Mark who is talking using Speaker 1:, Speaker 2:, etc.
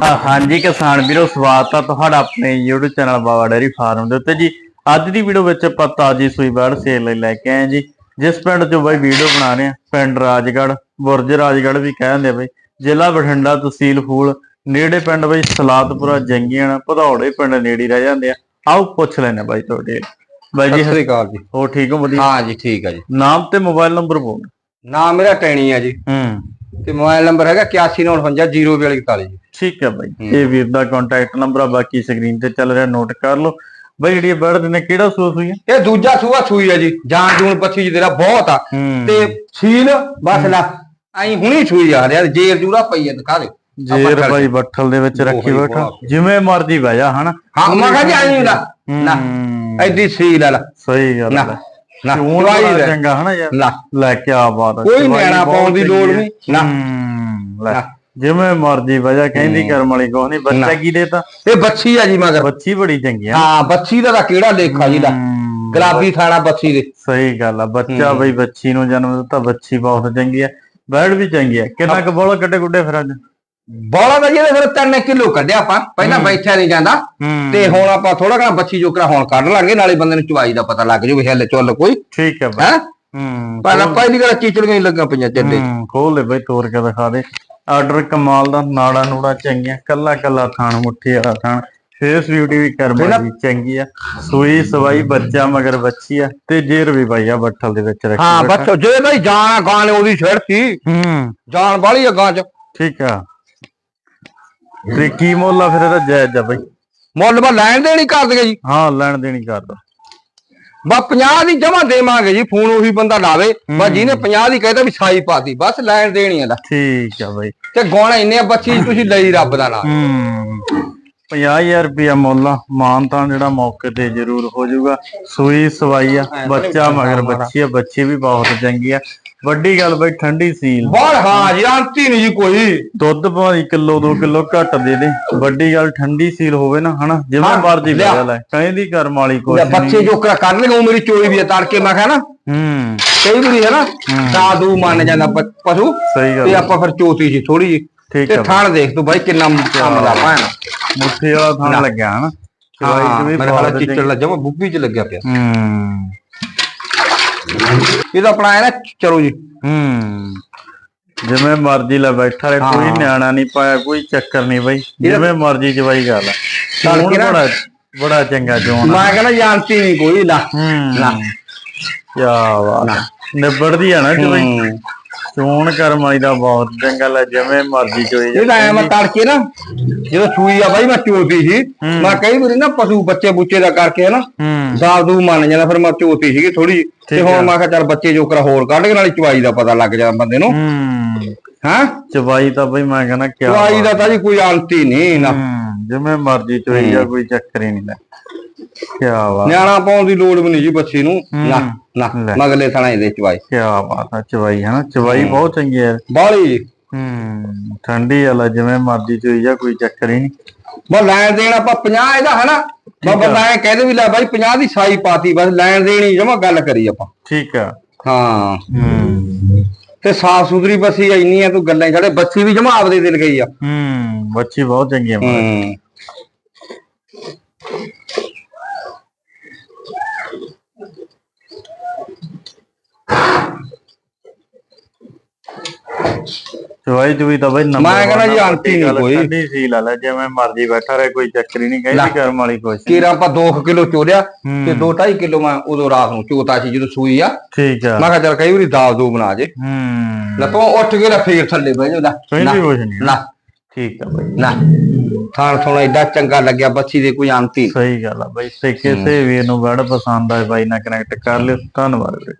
Speaker 1: ਅ, ਹਾਂਜੀ ਕਿਸਾਨ ਵੀਰੋ ਸਵਾਗਤ ਆ ਤੁਹਾਡਾ ਆਪਣੇ YouTube channel Baba dairy farm ਦੇ ਉੱਤੇ ਜੀ। ਅੱਜ ਦੀ ਵੀਡੀਓ ਵਿੱਚ ਆਪਾਂ ਤਾਜੀ ਸੂਈ ਬਰਡ ਸੇਲ ਲਈ ਲੈ ਕੇ ਆਏ ਜੀ। ਜਿਸ ਪਿੰਡ 'ਚੋਂ ਬਾਈ ਵੀਡੀਓ ਬਣਾ ਰਹੇ ਆ ਪਿੰਡ ਰਾਜਗੜ੍ਹ ਬੁਰਜ ਰਾਜਗੜ੍ਹ ਵੀ ਕਹਿੰਦੇ ਆ ਬਾਈ। ਜ਼ਿਲ੍ਹਾ ਬਠਿੰਡਾ ਤਹਿਸੀਲ ਫੂਲ ਨੇੜੇ ਪਿੰਡ ਬਾਈ ਸਲਾਤਪੁਰਾ ਜੰਗੀਆਂ ਭਦੌੜੇ ਪਿੰਡ ਨੇੜੇ ਹੀ ਰਹਿ ਜਾਂਦੇ ਆ। ਆਓ ਪੁੱਛ ਲੈਣੇ ਬਾਈ ਤੁਹਾਡੇ। ਬਾਈ ਜੀ
Speaker 2: ਸਤਿ ਸ੍ਰੀ ਅਕਾਲ ਜੀ।
Speaker 1: ਹੋ ਠੀਕ ਹੋ? ਵਧੀਆ?
Speaker 2: ਹਾਂ ਜੀ ਠੀਕ ਹੈ ਜੀ।
Speaker 1: ਨਾਮ ਤੇ ਮੋਬਾਈਲ ਨੰਬਰ ਬੋਲ।
Speaker 2: ਨਾਮ ਮੇਰਾ ਟੈਣੀ ਹੈ ਜੀ।
Speaker 1: ਹੂੰ।
Speaker 2: ਤੇ ਮੋਬਾਈਲ ਨੰਬਰ ਹੈਗਾ 8195 ਜੀ।
Speaker 1: ਠੀਕ ਹੈ ਬਾਈ। ਇਹ ਵੀਰ ਦਾ ਕੰਟੈਕਟ ਨੰਬਰ ਆ ਬਾਕੀ ਸਕਰੀਨ ਤੇ ਚੱਲ ਰਿਹਾ ਨੋਟ ਕਰ ਲਓ। ਬਾਈ ਜਿਹੜੀ ਬਰਡ ਨੇ ਕਿਹੜਾ ਹੋਈ ਹੈ
Speaker 2: ਇਹ ਦੂਜਾ ਸੂਆ ਸੂਈ ਹੈ ਜੀ ਜਾਨ ਜੂਨ ਪੱਛੀ ਜੀ ਤੇਰਾ ਬਹੁਤ ਆ। ਤੇ ਸੀਲ ਬਸ ਲਾ ਐਂ ਹੁਣੀ ਸੂਈ ਆ ਰਿਹਾ ਜੇਰ ਜੂਰਾ ਪਈ ਹੈ ਦਿਖਾ ਦੇ।
Speaker 1: ਜੇਰ ਬਾਈ ਬੱਠਲ ਦੇ ਵਿੱਚ ਰੱਖੀ ਬੈਠਾ। ਜਿਵੇਂ ਮਰਜ਼ੀ ਬਹਿ ਜਾ ਹਨਾ?
Speaker 2: ਹਾਂ ਮੈਂ ਕਹਾਂ ਜੀ ਐਂ ਹੁੰਦਾ। ਨਾ ਐਡੀ ਸੀਲ ਆ ਲਾ।
Speaker 1: ਸਹੀ ਗੱਲ ਹੈ
Speaker 2: ਨਾ
Speaker 1: ਚੂਣ। ਚੰਗਾ ਹਨਾ ਯਾਰ? ਲੈ ਕੇ ਆ ਬਾਤ ਆ,
Speaker 2: ਕੋਈ ਨਿਆਣਾ ਪਾਉਣ ਦੀ ਲੋੜ। ਨਹੀਂ। ਨਾ।
Speaker 1: ਲੈ। ਜਿਵੇਂ ਮਰਜ਼ੀ ਬਹਿ ਜਾ ਕਹਿੰਦੀ ਕਰਮ ਵਾਲੀ ਕੋਹ ਨਹੀਂ ਬੱਚਾ। ਕੀ ਦੇਤਾ?
Speaker 2: ਇਹ ਬੱਚੀ ਆ ਜੀ ਮਗਰ।
Speaker 1: ਬੱਚੀ ਬੜੀ ਚੰਗੀ ਆ।
Speaker 2: ਹਾਂ ਬੱਚੀ ਦਾ ਤਾਂ ਕਿਹੜਾ ਲੇਖਾ ਜੀ ਦਾ? ਗੁਲਾਬੀ ਥਾਣਾ ਬੱਚੀ ਦੇ।
Speaker 1: ਸਹੀ ਗੱਲ ਆ ਬੱਚਾ ਬਈ ਬੱਚੀ ਨੂੰ ਜਨਮ ਦਿੱਤਾ ਬੱਚੀ ਬਹੁਤ ਚੰਗੀ ਆ ਬੈਡ ਵੀ ਚੰਗੀ ਆ। ਕਿੰਨਾ ਕੁ ਬੋਲ ਕੱਟੇ ਗੁੱਡੇ ਫਿਰ ਅੱਜ?
Speaker 2: ਬੋਲਾ ਦਾ ਜਿਹਦੇ ਫਿਰ 3 ਕਿਲੋ ਕੱਢਿਆ ਆਪਾਂ। ਪਹਿਲਾਂ ਬੈਠਿਆ ਨਹੀਂ ਜਾਂਦਾ। ਤੇ ਹੁਣ ਆਪਾਂ ਥੋੜਾ ਘਣਾ ਬੱਚੀ ਜੋਕਰਾ ਹੁਣ ਕੱਢ ਲਾਂਗੇ ਨਾਲੇ ਬੰਦੇ ਨੂੰ ਚਵਾਈ ਦਾ ਪਤਾ ਲੱਗ ਜੂ ਵੀ ਹੱਲੇ ਚੁੱਲ ਕੋਈ।
Speaker 1: ਠੀਕ ਹੈ ਬਈ।
Speaker 2: ਹੈ?
Speaker 1: ਹੂੰ
Speaker 2: ਪਹਿਲਾਂ ਪਹਿਲੀ ਗੱਲ ਚੀਚੜੀਆਂ ਹੀ ਲੱਗਾਂ ਪਈਆਂ ਚੱਲੇ।
Speaker 1: ਖੋਲ ਲੈ ਬਈ ਤੋੜ ਕੇ ਦਿਖਾ ਦੇ। ਆਰਡਰ ਕਮਾਲ ਦਾ ਨਾੜਾ ਨੂੜਾ ਚੰਗੀਆਂ ਕੱਲਾ ਕੱਲਾ ਥਾਣ ਮੁੱਠੀ ਵਾਲਾ ਥਾਣ। ਫੇਸ ਬਿਊਟੀ ਵੀ ਕਰਮਾ ਦੀ ਚੰਗੀ ਆ। ਸੂਈ ਸਵਾਈ ਬੱਚਾ ਮਗਰ ਬੱਚੀ ਆ ਤੇ ਜੇਰ ਵੀ ਬਾਈ ਆ ਬੱਠਲ ਦੇ ਵਿੱਚ ਰੱਖੀ
Speaker 2: ਹਾਂ
Speaker 1: ਬੈਠਾ।
Speaker 2: ਬੱਚੋ ਜੇ ਨਹੀਂ ਜਾਨ ਗਾਂ ਨੇ ਉਹਦੀ ਛੇੜ ਸੀ
Speaker 1: ਹੂੰ।
Speaker 2: ਜਾਨ ਵਾਲੀ ਆ ਗਾਂ ਚ।
Speaker 1: ਠੀਕ ਆ। ਤੇ ਕੀ ਮੁੱਲ ਆ ਫਿਰ ਇਹਦਾ ਜਾਇਜ਼ ਆ ਬਈ?
Speaker 2: ਮੁੱਲ ਲੈਣ ਦੇਣੀ ਕਰ ਦਗੇ ਜੀ।
Speaker 1: ਹਾਂ ਲੈਣ ਦੇਣੀ ਕਰਦਾ
Speaker 2: ਬਾ 50 ਦੀ ਜਮਾ ਦੇਵਾਂਗੇ ਜੀ ਫੋਨ ਉਹੀ ਬੰਦਾ ਲਾਵੇ। ਬਾ ਜਿਹਨੇ 50 ਦੀ ਕਹਿੰਦਾ ਵੀ ਸਾਈ ਪਾਤੀ ਬਸ ਲੈਣ ਦੇਣੀ ਆ ਦਾ
Speaker 1: ਠੀਕ ਆ ਬਈ।
Speaker 2: ਤੇ ਗਾਣਾ ਇੰਨੇ ਬੱਚੀ ਤੁਸੀਂ ਲਈ ਰੱਬ ਦਾ ਨਾਮ।
Speaker 1: ਹੂੰ। 50000 ਰੁਪਿਆ ਮੁੱਲ ਆ ਮਾਨ ਤਾਂ ਜਿਹੜਾ ਮੌਕੇ ਤੇ ਜ਼ਰੂਰ ਹੋ ਜਾਊਗਾ। ਸੂਈ ਸਵਾਈ ਆ ਬੱਚਾ ਮਗਰ ਬੱਚੀ ਆ ਬੱਚੀ ਵੀ ਬਹੁਤ ਚੰਗੀ ਆ। ਵੱਡੀ ਗੱਲ ਬਈ ਠੰਡੀ ਸੀਲ।
Speaker 2: ਬਾਹਰ ਹਾਂ ਜੀ ਆਂਤੀ ਨਹੀਂ ਜੀ ਕੋਈ।
Speaker 1: ਦੁੱਧ ਭਾਵੇਂ ਕਿਲੋ 2 ਕਿਲੋ ਘੱਟ ਦੇ ਦੇ। ਵੱਡੀ ਗੱਲ ਠੰਡੀ ਸੀਲ ਹੋਵੇ ਨਾ ਹਨਾ? ਜਿਵੇਂ
Speaker 2: ਹਾਂ,
Speaker 1: ਮਰਜ਼ੀ। ਬਦਲ ਹੈ ਕਹਿੰਦੀ ਕਰਮ ਵਾਲੀ
Speaker 2: ਲੈ
Speaker 1: ਕੁਛ
Speaker 2: ਬੱਚੇ
Speaker 1: ਨਹੀਂ
Speaker 2: ਜੋਕਰਾ ਕਰ ਲੇਗਾ ਉਹ ਮੇਰੀ ਚੋਈ ਵੀ ਹੈ ਤੜਕੇ ਮੈਂ ਕਿਹਾ ਨਾ।
Speaker 1: ਹੂੰ।
Speaker 2: ਕਈ ਵਾਰੀ ਹੈ ਨਾ ਦਾਦੂ ਮੰਨ ਜਾਂਦਾ ਪਸ਼ੂ
Speaker 1: ਸਹੀ ਗੱਲ
Speaker 2: ਤੇ। ਆਪਾਂ ਫਿਰ ਚੋਤੀ ਜੀ ਥੋੜੀ ਜੀ
Speaker 1: ਠੀਕ
Speaker 2: ਤੇ
Speaker 1: ਆ
Speaker 2: ਥਾਣ ਦੇਖ ਤੂੰ ਬਾਈ ਕਿੰਨਾ ਕੰਮ ਦਾ ਭੈਣ
Speaker 1: ਮੁੱਠੀ ਵਾਲਾ ਥਾਂ ਲੱਗਿਆ ਹਨਾ?
Speaker 2: ਮੇਰੇ
Speaker 1: ਬਹੁਤ
Speaker 2: ਚਿੱਚੜ ਲੱਜਾ ਮੈਂ ਬੁੱਬੀ ਚ ਲੱਗਿਆ ਪਿਆ।
Speaker 1: ਹੂੰ।
Speaker 2: ਇਹ ਤਾਂ ਆਪਣਾ ਹੈ ਨਾ ਚਲੋ ਜੀ।
Speaker 1: ਹੂੰ। ਜਿਵੇਂ ਮਰਜ਼ੀ ਲੈ ਬੈਠਾ ਰਹੇ ਕੋਈ ਨਿਆਣਾ ਨਹੀਂ ਪਾਇਆ ਕੋਈ ਚੱਕਰ ਨਹੀਂ ਬਈ। ਜਿਵੇਂ ਮਰਜ਼ੀ ਜਵਾਈ ਗੱਲ ਆ ਬੜਾ ਬੜਾ ਚੰਗਾ ਆ।
Speaker 2: ਮੈਂ ਕਹਿੰਦਾ ਜਾਣਤੀ ਨਹੀਂ ਕੋਈ ਲਾ।
Speaker 1: ਹੂੰ। ਕੀ ਬਾਤ ਨਿਬੜਦੀ ਆ ਨਾ ਜਵਾਈ। ਚੋਣ ਕਰਮ ਵਾਲੀ ਦਾ ਬਹੁਤ ਚੰਗਾ ਲੈ ਜਿਵੇਂ ਮਰਜ਼ੀ ਚੋਈ
Speaker 2: ਇਹ ਤਾਂ ਐ ਮੈਂ ਤੜਕੇ ਨਾ ਜਦੋਂ ਸੂਈ ਆ ਬਾਈ ਮੈਂ ਚੋਤੀ ਸੀ। ਮੈਂ ਕਈ ਵਾਰੀ ਨਾ ਪਸ਼ੂ ਬੱਚੇ ਬੁੱਚੇ ਦਾ ਕਰਕੇ ਨਾ
Speaker 1: ਹੂੰ।
Speaker 2: ਦਾਦੂ ਮੰਨ ਜਾਂਦਾ ਫਿਰ ਮੈਂ ਚੋਤੀ ਸੀਗੀ ਥੋੜੀ ਤੇ ਹੁਣ ਮੈਂ ਕਿਹਾ ਚੱਲ ਬੱਚੇ ਜੋਕਰਾ ਹੋਰ ਕੱਢ ਕੇ ਨਾਲੇ ਚਵਾਈ ਦਾ ਪਤਾ ਲੱਗ ਜਾਂਦਾ ਬੰਦੇ ਨੂੰ।
Speaker 1: ਹੂੰ।
Speaker 2: ਹਾਂ?
Speaker 1: ਚਵਾਈ ਤਾਂ ਬਈ ਮੈਂ ਕਹਿੰਦਾ ਕੀ
Speaker 2: ਚਵਾਈ ਦਾ ਤਾਂ ਜੀ ਕੋਈ ਹੀ ਨਹੀਂ ਨਾ।
Speaker 1: ਹੂੰ ਜਿਵੇਂ ਮਰਜ਼ੀ ਚੋਈ ਆ ਕੋਈ ਚੱਕਰ ਹੀ ਨਹੀਂ ਕੀ ਬਾਤ।
Speaker 2: ਨਿਆਣਾ ਪਾਉਣ ਦੀ ਲੋੜ ਵੀ ਨਹੀਂ ਜੀ ਬੱਚੀ ਨੂੰ। ਨਾ ਨਾ। ਮਗਲੇ ਥਣਾ ਇਹਦੇ ਚਵਾਈ।
Speaker 1: ਕੀ ਬਾਤ ਆ ਚਵਾਈ ਹੈ ਨਾ ਚਵਾਈ ਬਹੁਤ ਚੰਗੀ ਹੈ।
Speaker 2: ਬਾਲੀ
Speaker 1: ਹੂੰ ਠੰਡੀ ਵਾਲਾ ਜਿਵੇਂ ਮਰਜ਼ੀ ਚੋਈ ਆ ਕੋਈ ਚੱਕਰ ਹੀ ਨਹੀਂ।
Speaker 2: ਬਸ ਲੈਣ ਦੇਣ ਆਪਾਂ 50 ਇਹਦਾ ਹਨਾ ਬਸ ਬੰਦਾ ਐ ਕਹਦੇ ਵੀ ਲੈ ਬਾਈ 50 ਦੀ ਸਾਈ ਪਾਤੀ ਬਸ ਲੈਣ ਦੇਣੀ ਜਮਾ ਗੱਲ ਕਰੀ ਆਪਾਂ।
Speaker 1: ਠੀਕ ਆ।
Speaker 2: ਹਾਂ।
Speaker 1: ਹੂੰ।
Speaker 2: ਤੇ ਸਾਫ਼ ਸੁਥਰੀ ਬੱਸੀ ਇੰਨੀ ਆ ਤੂੰ ਗੱਲਾਂ ਹੀ ਛੱਡੇ ਬੱਚੀ ਵੀ ਜਮਾ ਆਪਦੇ ਦਿਲ ਗਈ ਆ।
Speaker 1: ਹੂੰ ਬੱਚੀ ਬਹੁਤ ਚੰਗੀ ਆ।
Speaker 2: ਹੂੰ।
Speaker 1: ਚਵਾਈ ਚੁਈ ਤਾਂ ਬਈ ਨੰਬਰ
Speaker 2: ਮੈਂ ਕਹਿੰਦਾ ਜੀ ਆਂਟੀ ਨੀ
Speaker 1: ਗੱਲ
Speaker 2: ਕੋਈ।
Speaker 1: ਠੰਡੀ ਸੀ ਲਾ ਲੈ ਜਿਵੇਂ ਮਰਜ਼ੀ ਬੈਠਾ ਰਹੇ ਕੋਈ ਚੱਕਰ ਹੀ ਨਹੀਂ ਕਹਿੰਦੀ ਕਰਮ ਵਾਲੀ ਨੀ।
Speaker 2: ਕੀਰਾ ਆਪਾਂ 2 ਕਿਲੋ ਚੋਰਿਆ ਤੇ 2.5 ਕਿਲੋ ਮੈਂ ਉਦੋਂ ਰਾਤ ਨੂੰ ਚੋਤਾ ਸੀ ਜਦੋਂ ਸੂਈ ਆ।
Speaker 1: ਠੀਕ ਆ।
Speaker 2: ਮੈਂ ਕਿਹਾ ਚੱਲ ਕਈ ਵਾਰੀ ਦਾਲ ਦੂ ਬਣਾ ਜੇ।
Speaker 1: ਹੂੰ।
Speaker 2: ਲੈ ਤੂੰ ਉੱਠ ਕੇ ਨਾ ਫੇਰ ਥੱਲੇ ਬਹਿ ਜਾ
Speaker 1: ਕਹਿੰਦੀ ਕੁਛ ਨਹੀਂ
Speaker 2: ਨਾ।
Speaker 1: ਠੀਕ ਆ ਬਈ।
Speaker 2: ਨਾ ਥਾਣ ਥੋਣਾ ਏਡਾ ਚੰਗਾ ਲੱਗਿਆ ਬੱਚੀ ਦੇ ਕੋਈ ਨੀ।
Speaker 1: ਸਹੀ ਗੱਲ ਆ ਬਈ ਕਿਸੇ ਵੀਰ ਨੂੰ ਬੜ ਪਸੰਦ ਆਏ ਬਾਈ ਨਾਲ ਕਨੈਕਟ ਕਰ ਲਿਓ। ਧੰਨਵਾਦ